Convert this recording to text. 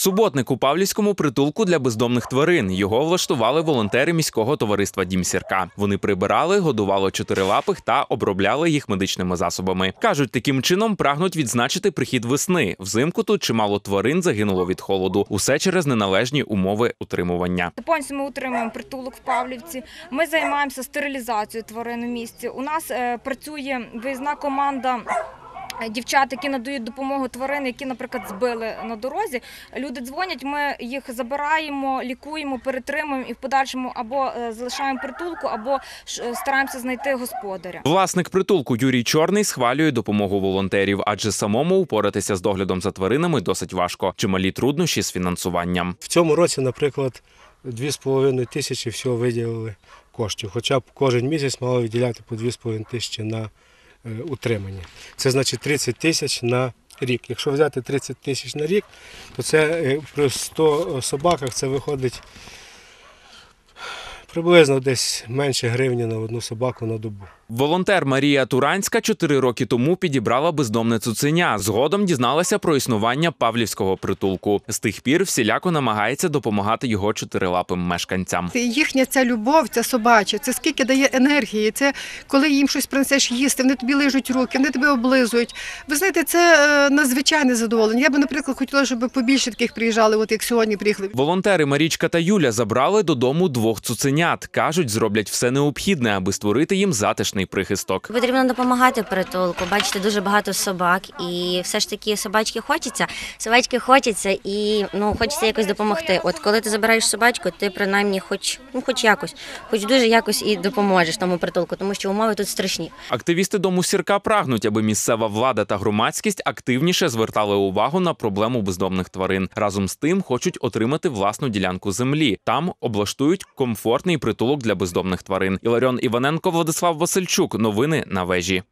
Суботник у Павлівському притулку для бездомних тварин. Його влаштували волонтери міського товариства Дім Сірка. Вони прибирали, годували чотирилапих та обробляли їх медичними засобами. кажуть, таким чином прагнуть відзначити прихід весни. Взимку тут чимало тварин загинуло від холоду. Усе через неналежні умови утримування. Повністю ми утримуємо притулок в Павлівці. Ми займаємося стерилізацією тварин у місті. У нас е, працює виїзна команда. Е, Дівчат, які надають допомогу тварин, які, наприклад, збили на дорозі. Люди дзвонять, ми їх забираємо, лікуємо, перетримуємо і в подальшому або е, залишаємо притулку, або ж, е, стараємося знайти господаря. Власник притулку Юрій Чорний схвалює допомогу волонтерів, адже самому упоратися з доглядом за тваринами досить важко. Чималі труднощі з фінансуванням. В цьому році, наприклад, 2,5 тисячі всього виділили коштів. Хоча б кожен місяць мало виділяти по 2,5 тисячі на утримання. Це значить 30 тисяч на рік. Якщо взяти 30 тисяч на рік, то це е, при 100 собаках це виходить приблизно десь менше гривні на одну собаку на добу. Волонтер Марія Туранська чотири роки тому підібрала бездомне цуценя. Згодом дізналася про існування павлівського притулку. З тих пір всіляко намагається допомагати його чотирилапим мешканцям. Це їхня ця любов, ця собача, це скільки дає енергії. Це коли їм щось принесеш їсти, вони тобі лижуть руки, вони тебе облизують. Ви знаєте, це е, надзвичайне задоволення. Я би, наприклад, хотіла, щоб побільше таких приїжджали, от як сьогодні приїхали. Волонтери Марічка та Юля забрали додому двох цуценят. кажуть, зроблять все необхідне, аби створити їм затишний прихисток. Потрібно допомагати притулку. Бачите, дуже багато собак, і все ж таки собачки хочеться. Собачки хочеться, і ну хочеться якось допомогти. От коли ти забираєш собачку, ти принаймні, хоч ну хоч якось, хоч дуже якось і допоможеш тому притулку, тому що умови тут страшні. Активісти дому сірка прагнуть, аби місцева влада та громадськість активніше звертали увагу на проблему бездомних тварин. Разом з тим хочуть отримати власну ділянку землі. Там облаштують комфортний притулок для бездомних тварин. Іларіон Іваненко, Владислав Васильчук. Новини на вежі.